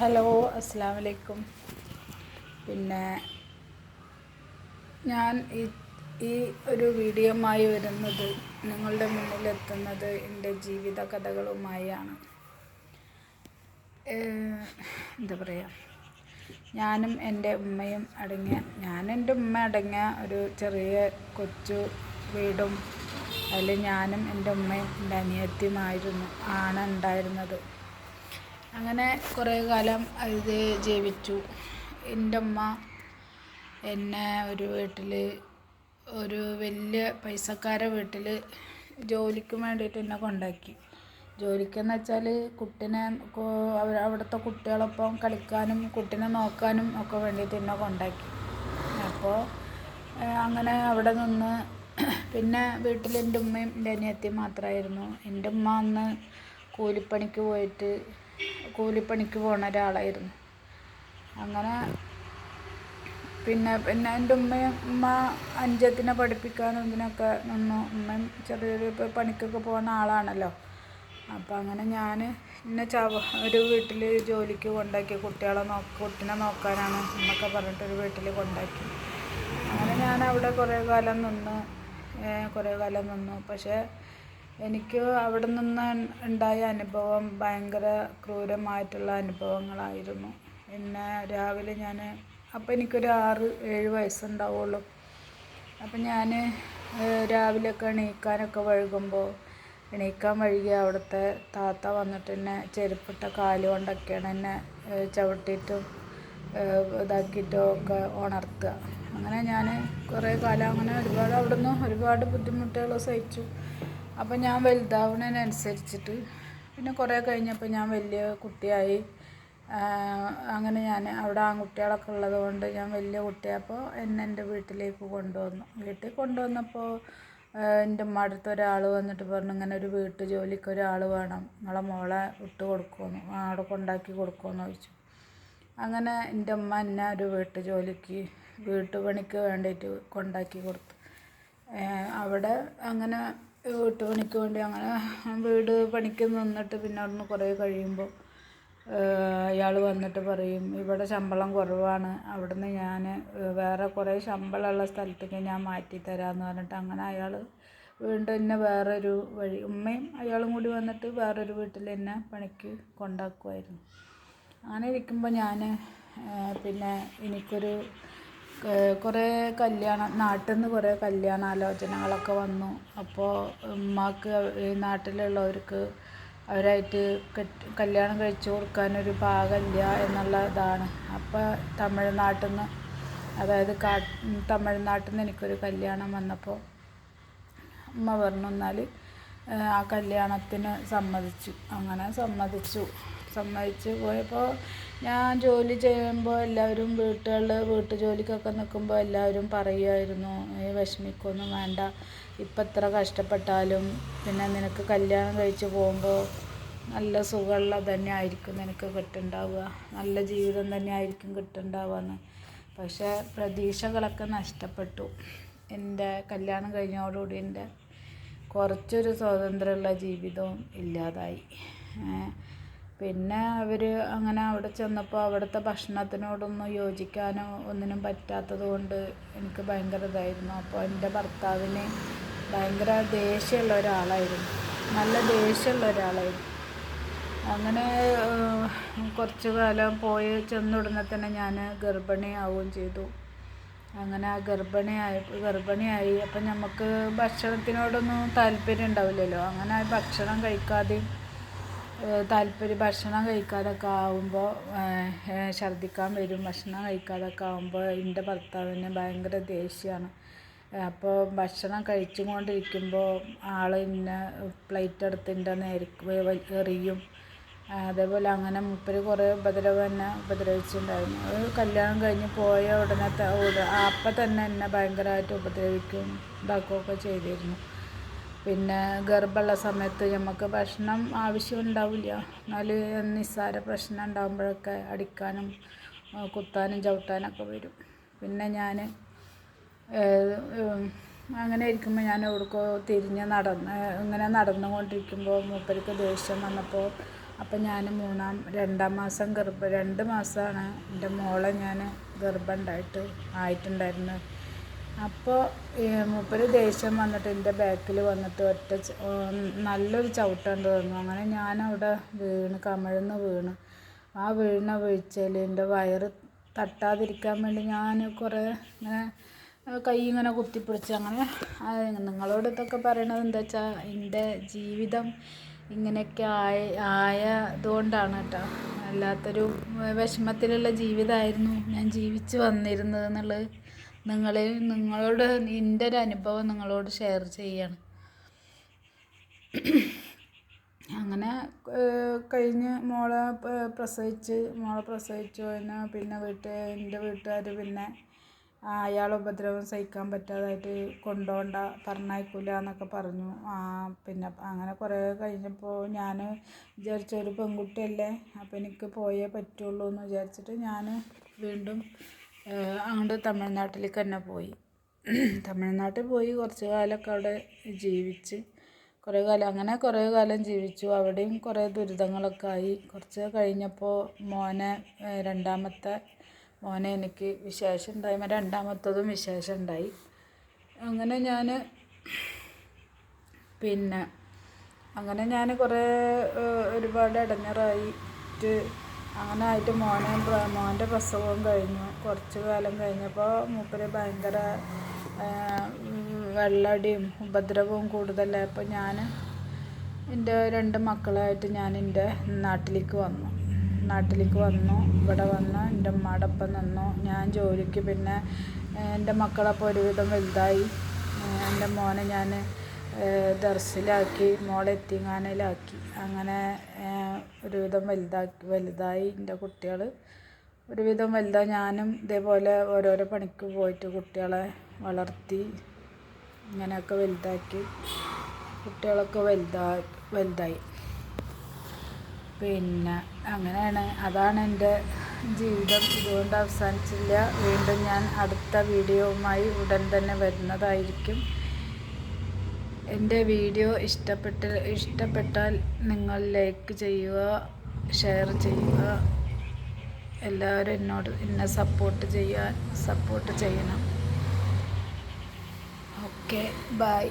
Hello അസ്സാം വലൈക്കും പിന്നെ ഞാൻ ഈ ഈ ഒരു വീഡിയോമായി വരുന്നത് നിങ്ങളുടെ മുന്നിലെത്തുന്നത് എന്റെ ജീവിത കഥകളുമായാണ്. എന്താ പറയുക ഞാനും എന്റെ ഉമ്മയും അടങ്ങിയ ഞാൻ എന്റെ ഉമ്മ അടങ്ങിയ ഒരു ചെറിയ കൊച്ചു വീടും അതിൽ ഞാനും എന്റെ ഉമ്മയും എന്റെ അനിയത്തിയുമായിരുന്നു ആണ് ഉണ്ടായിരുന്നത്. അങ്ങനെ കുറേ കാലം അത് ജീവിച്ചു. എന്റെ ഉമ്മ എന്നെ ഒരു വീട്ടിൽ ഒരു വലിയ പൈസക്കാരെ വീട്ടിൽ ജോലിക്ക് വേണ്ടിയിട്ട് എന്നെ കൊണ്ടാക്കി. ജോലിക്കെന്ന് വെച്ചാൽ കുട്ടിനെ അവ- അവിടുത്തെ കുട്ടികളൊപ്പം കളിക്കാനും കുട്ടിനെ നോക്കാനും ഒക്കെ വേണ്ടിയിട്ട് എന്നെ കൊണ്ടാക്കി. അപ്പോൾ അങ്ങനെ അവിടെ നിന്ന് പിന്നെ വീട്ടിൽ എന്റെ ഉമ്മയും എന്റെ അനിയത്തിയും മാത്രമായിരുന്നു എന്റെ ഉമ്മ അന്ന് കൂലിപ്പണിക്ക് പോയിട്ട് കൂലിപ്പണിക്ക് പോണ ഒരാളായിരുന്നു. അങ്ങനെ പിന്നെ പിന്നെ എന്റെ ഉമ്മയും ഉമ്മ അഞ്ചത്തിനെ പഠിപ്പിക്കാനും ഇതിനൊക്കെ നിന്നു. ഉമ്മയും ചെറിയൊരു ഇപ്പോൾ പണിക്കൊക്കെ പോകുന്ന ആളാണല്ലോ. അപ്പം അങ്ങനെ ഞാൻ എന്നെ ചവ ഒരു വീട്ടിൽ ജോലിക്ക് കൊണ്ടാക്കി കുട്ടികളെ നോ കുട്ടിനെ നോക്കാനാണ് എന്നൊക്കെ പറഞ്ഞിട്ട് ഒരു വീട്ടിൽ കൊണ്ടാക്കി. അങ്ങനെ ഞാൻ അവിടെ കുറേ കാലം നിന്ന് കുറേ കാലം നിന്നു. പക്ഷേ എനിക്ക് അവിടെ നിന്ന് ഉണ്ടായ അനുഭവം ഭയങ്കര ക്രൂരമായിട്ടുള്ള അനുഭവങ്ങളായിരുന്നു. പിന്നെ രാവിലെ ഞാൻ അപ്പം എനിക്കൊരു ആറ് ഏഴ് വയസ്സുണ്ടാവുള്ളൂ. അപ്പം ഞാൻ രാവിലെയൊക്കെ എണീക്കാനൊക്കെ വഴുകുമ്പോൾ എണീക്കാൻ വഴുകി അവിടുത്തെ താത്ത വന്നിട്ട് എന്നെ ചെരുപ്പിട്ട കാൽ കൊണ്ടൊക്കെയാണ് എന്നെ ചവിട്ടിയിട്ടും ഇതാക്കിയിട്ടും ഒക്കെ ഉണർത്തുക. അങ്ങനെ ഞാൻ കുറേ കാലം അങ്ങനെ ഒരുപാട് അവിടുന്ന് ഒരുപാട് ബുദ്ധിമുട്ടുകൾ സഹിച്ചു. അപ്പം ഞാൻ വലുതാവുന്നതിനനുസരിച്ചിട്ട് പിന്നെ കുറേ കഴിഞ്ഞപ്പോൾ ഞാൻ വലിയ കുട്ടിയായി. അങ്ങനെ ഞാൻ അവിടെ ആൺകുട്ടികളൊക്കെ ഉള്ളത് കൊണ്ട് ഞാൻ വലിയ കുട്ടിയായപ്പോൾ എന്നെ എന്റെ വീട്ടിലേക്ക് കൊണ്ടുവന്നു. വീട്ടിൽ കൊണ്ടുവന്നപ്പോൾ എന്റെ ഉമ്മ അടുത്ത് ഒരാൾ വന്നിട്ട് പറഞ്ഞു ഇങ്ങനെ ഒരു വീട്ടു ജോലിക്ക് ഒരാൾ വേണം. നിങ്ങളെ മോളെ വിട്ട് കൊടുക്കുമെന്ന് അവിടെ കൊണ്ടാക്കി കൊടുക്കുമെന്ന് ചോദിച്ചു. അങ്ങനെ എന്റെ ഉമ്മ എന്നെ ഒരു വീട്ടു ജോലിക്ക് വീട്ടുപണിക്ക് വേണ്ടിയിട്ട് കൊണ്ടാക്കി കൊടുത്തു. അവിടെ അങ്ങനെ വീട്ടുപണിക്ക് വേണ്ടി അങ്ങനെ വീട് പണിക്ക് നിന്നിട്ട് പിന്നെ അവിടുന്ന് കുറേ കഴിയുമ്പോൾ അയാൾ വന്നിട്ട് പറയും ഇവിടെ ശമ്പളം കുറവാണ്. അവിടുന്ന് ഞാൻ വേറെ കുറേ ശമ്പളമുള്ള സ്ഥലത്തേക്ക് ഞാൻ മാറ്റി തരാമെന്ന് പറഞ്ഞിട്ട് അങ്ങനെ അയാൾ വീണ്ടും എന്നെ വേറൊരു വഴി ഉമ്മയും അയാളും കൂടി വന്നിട്ട് വേറൊരു വീട്ടിൽ എന്നെ പണിക്ക് കൊണ്ടാക്കുമായിരുന്നു അങ്ങനെ ഇരിക്കുമ്പോൾ ഞാൻ പിന്നെ എനിക്കൊരു കുറേ കല്യാണ നാട്ടിൽ നിന്ന് കുറേ കല്യാണാലോചനകളൊക്കെ വന്നു. അപ്പോൾ ഉമ്മാക്ക് ഈ നാട്ടിലുള്ളവർക്ക് അവരായിട്ട് കെട്ട് കല്യാണം കഴിച്ചു കൊടുക്കാനൊരു പാകമില്ല എന്നുള്ള ഇതാണ് അപ്പോൾ തമിഴ്നാട്ടിൽ നിന്ന് അതായത് കാ തമിഴ്നാട്ടിൽ നിന്ന് എനിക്കൊരു കല്യാണം വന്നപ്പോൾ ഉമ്മ പറഞ്ഞു എന്നാൽ ആ കല്യാണത്തിന് സമ്മതിച്ചു. അങ്ങനെ സമ്മതിച്ചു. സമ്മതിച്ച്. പോയപ്പോൾ ഞാൻ ജോലി ചെയ്യുമ്പോൾ എല്ലാവരും വീട്ടുകളിൽ വീട്ടു ജോലിക്കൊക്കെ നിൽക്കുമ്പോൾ എല്ലാവരും പറയുമായിരുന്നു വിഷമിക്കൊന്നും വേണ്ട. ഇപ്പം എത്ര കഷ്ടപ്പെട്ടാലും പിന്നെ നിനക്ക് കല്യാണം കഴിച്ച് പോകുമ്പോൾ നല്ല സുഖമുള്ള തന്നെ ആയിരിക്കും നിനക്ക് കിട്ടുണ്ടാവുക നല്ല ജീവിതം തന്നെ ആയിരിക്കും കിട്ടുണ്ടാവുകയെന്ന് പക്ഷേ പ്രതീക്ഷകളൊക്കെ നഷ്ടപ്പെട്ടു. എന്റെ കല്യാണം കഴിഞ്ഞതോടുകൂടി എന്റെ കുറച്ചൊരു സ്വാതന്ത്ര്യമുള്ള ജീവിതവും ഇല്ലാതായി. പിന്നെ അവർ അങ്ങനെ അവിടെ ചെന്നപ്പോൾ അവിടുത്തെ ഭക്ഷണത്തിനോടൊന്നും യോജിക്കാനോ ഒന്നിനും പറ്റാത്തത് കൊണ്ട് എനിക്ക് ഭയങ്കര ഇതായിരുന്നു. അപ്പോൾ എന്റെ ഭർത്താവിന് ഭയങ്കര ദേഷ്യമുള്ള ഒരാളായിരുന്നു. നല്ല ദേഷ്യമുള്ള ഒരാളായിരുന്നു. അങ്ങനെ കുറച്ച് കാലം പോയി ചെന്നുടനെ തന്നെ ഞാൻ ഗർഭിണിയാവുകയും ചെയ്തു. അങ്ങനെ ആ ഗർഭിണിയായി ഗർഭിണിയായി അപ്പം നമുക്ക് ഭക്ഷണത്തിനോടൊന്നും താല്പര്യം ഉണ്ടാവില്ലല്ലോ. അങ്ങനെ ഭക്ഷണം കഴിക്കാതെയും താല്പര്യം ഭക്ഷണം കഴിക്കാതൊക്കെ ആവുമ്പോൾ ഛർദ്ദിക്കാൻ വരും. ഭക്ഷണം കഴിക്കാതൊക്കെ ആവുമ്പോൾ എന്റെ ഭർത്താവിന് ഭയങ്കര ദേഷ്യമാണ് അപ്പോൾ ഭക്ഷണം കഴിച്ചും കൊണ്ടിരിക്കുമ്പോൾ ആൾ ഇന്നെ പ്ലേറ്റ് എടുത്ത് എന്റെ നേർക്ക് എറിയും. അതേപോലെ അങ്ങനെ മൂപ്പര് കുറേ ഉപദ്രവം എന്നെ ഉപദ്രവിച്ചിട്ടുണ്ടായിരുന്നു അത് കല്യാണം കഴിഞ്ഞ് പോയ ഉടനെ അപ്പം തന്നെ എന്നെ ഭയങ്കരമായിട്ട് ഉപദ്രവിക്കും ഇതാക്കുകയൊക്കെ ചെയ്തിരുന്നു. പിന്നെ ഗർഭമുള്ള സമയത്ത് നമുക്ക് ഭക്ഷണം ആവശ്യം ഉണ്ടാവില്ല എന്നാൽ നിസ്സാര പ്രശ്നം ഉണ്ടാകുമ്പോഴൊക്കെ അടിക്കാനും കുത്താനും ചവിട്ടാനൊക്കെ വരും. പിന്നെ ഞാൻ അങ്ങനെ ഇരിക്കുമ്പോൾ ഞാൻ എവിടെക്കോ തിരിഞ്ഞ് നടന്ന് ഇങ്ങനെ നടന്നുകൊണ്ടിരിക്കുമ്പോൾ മൂപ്പർക്ക് ദേഷ്യം വന്നപ്പോൾ അപ്പം ഞാൻ മൂന്നാം രണ്ടാം മാസം ഗർഭ രണ്ട് മാസമാണ് എന്റെ മോളെ ഞാൻ ഗർഭം ഉണ്ടായിട്ട് അപ്പോൾ മൂപ്പര് ദേഷ്യം വന്നിട്ട് എന്റെ ബാക്കിൽ വന്നിട്ട് ഒറ്റ നല്ലൊരു ചവിട്ടം തന്നു അങ്ങനെ ഞാനവിടെ വീണ് കമിഴ്ന്ന് വീണ്. ആ വീണ വീഴ്ചയിൽ എന്റെ വയറ് തട്ടാതിരിക്കാൻ വേണ്ടി ഞാൻ കുറേ ഇങ്ങനെ കൈ ഇങ്ങനെ കുത്തിപ്പിടിച്ച് അങ്ങനെ നിങ്ങളോട് ഇതൊക്കെ പറയണത് എന്താ വെച്ചാൽ എന്റെ ജീവിതം ഇങ്ങനെയൊക്കെ ആയ ആയതുകൊണ്ടാണ് കേട്ടോ വല്ലാത്തൊരു വിഷമത്തിലുള്ള ജീവിതമായിരുന്നു ഞാൻ ജീവിച്ച് വന്നിരുന്നത് എന്നുള്ളത്. നിങ്ങളിൽ നിങ്ങളോട് എന്റെ ഒരു അനുഭവം നിങ്ങളോട് ഷെയർ ചെയ്യാണ്. അങ്ങനെ കഴിഞ്ഞ് മോളെ പ്രസവിച്ച് മോളെ പ്രസവിച്ചു പിന്നെ പിന്നെ വീട്ട് എന്റെ വീട്ടുകാർ പിന്നെ അയാൾ ഉപദ്രവം സഹിക്കാൻ പറ്റാതായിട്ട് കൊണ്ടുപോകണ്ട പറഞ്ഞയക്കൂല എന്നൊക്കെ പറഞ്ഞു. പിന്നെ അങ്ങനെ കുറേ കഴിഞ്ഞപ്പോൾ ഞാൻ വിചാരിച്ച ഒരു പെൺകുട്ടിയല്ലേ അപ്പോൾ എനിക്ക് പോയേ പറ്റുള്ളൂ എന്ന് വിചാരിച്ചിട്ട് ഞാൻ വീണ്ടും അങ്ങോട്ട് തമിഴ്നാട്ടിലേക്ക് തന്നെ പോയി. തമിഴ്നാട്ടിൽ പോയി കുറച്ച് കാലമൊക്കെ അവിടെ ജീവിച്ച്. കുറേ കാലം അങ്ങനെ കുറേ കാലം ജീവിച്ചു. അവിടെയും കുറേ ദുരിതങ്ങളൊക്കെ ആയി. കുറച്ച് കഴിഞ്ഞപ്പോൾ മോനെ രണ്ടാമത്തെ മോനെ എനിക്ക് വിശേഷം ഉണ്ടായി. രണ്ടാമത്തതും വിശേഷം ഉണ്ടായി. അങ്ങനെ ഞാൻ പിന്നെ അങ്ങനെ ഞാൻ കുറേ ഒരുപാട് ഇടങ്ങേറായിട്ട് അങ്ങനെ ആയിട്ട് മോനെ മോന്റെ പ്രസവവും കഴിഞ്ഞു. കുറച്ച് കാലം കഴിഞ്ഞപ്പോൾ മൂപ്പര് ഭയങ്കര വെള്ളടിയും ഉപദ്രവവും കൂടുതലായപ്പോൾ ഞാൻ എന്റെ രണ്ട് മക്കളായിട്ട് ഞാൻ എന്റെ നാട്ടിലേക്ക് വന്നു. നാട്ടിലേക്ക് വന്നു. ഇവിടെ വന്ന്. എന്റെ ഉമ്മയുടെ നിന്നു. ഞാൻ ജോലിക്ക് പിന്നെ എന്റെ മക്കളപ്പോൾ ഒരുവിധം വലുതായി. എന്റെ മോനെ ഞാൻ ദർസിലാക്കി മോളെ എത്തിങ്ങാനയിലാക്കി അങ്ങനെ ഒരുവിധം വലുതാക്കി വലുതായി എന്റെ കുട്ടികൾ ഒരുവിധം വലുതായി ഞാനും ഇതേപോലെ ഓരോരോ പണിക്ക് പോയിട്ട് കുട്ടികളെ വളർത്തി ഇങ്ങനെയൊക്കെ വലുതാക്കി. കുട്ടികളൊക്കെ വലുതാ വലുതായി. പിന്നെ അങ്ങനെയാണ്. അതാണ് എന്റെ ജീവിതം. ഇതുകൊണ്ട് അവസാനിച്ചില്ല. വീണ്ടും ഞാൻ അടുത്ത വീഡിയോവുമായി ഉടൻ തന്നെ വരുന്നതായിരിക്കും. എന്റെ വീഡിയോ ഇഷ്ടപ്പെട്ട് ഇഷ്ടപ്പെട്ടാൽ നിങ്ങൾ ലൈക്ക് ചെയ്യുക ഷെയർ ചെയ്യുക. എല്ലാവരും എന്നോട് എന്നെ സപ്പോർട്ട് ചെയ്യാൻ സപ്പോർട്ട് ചെയ്യണം. Okay bye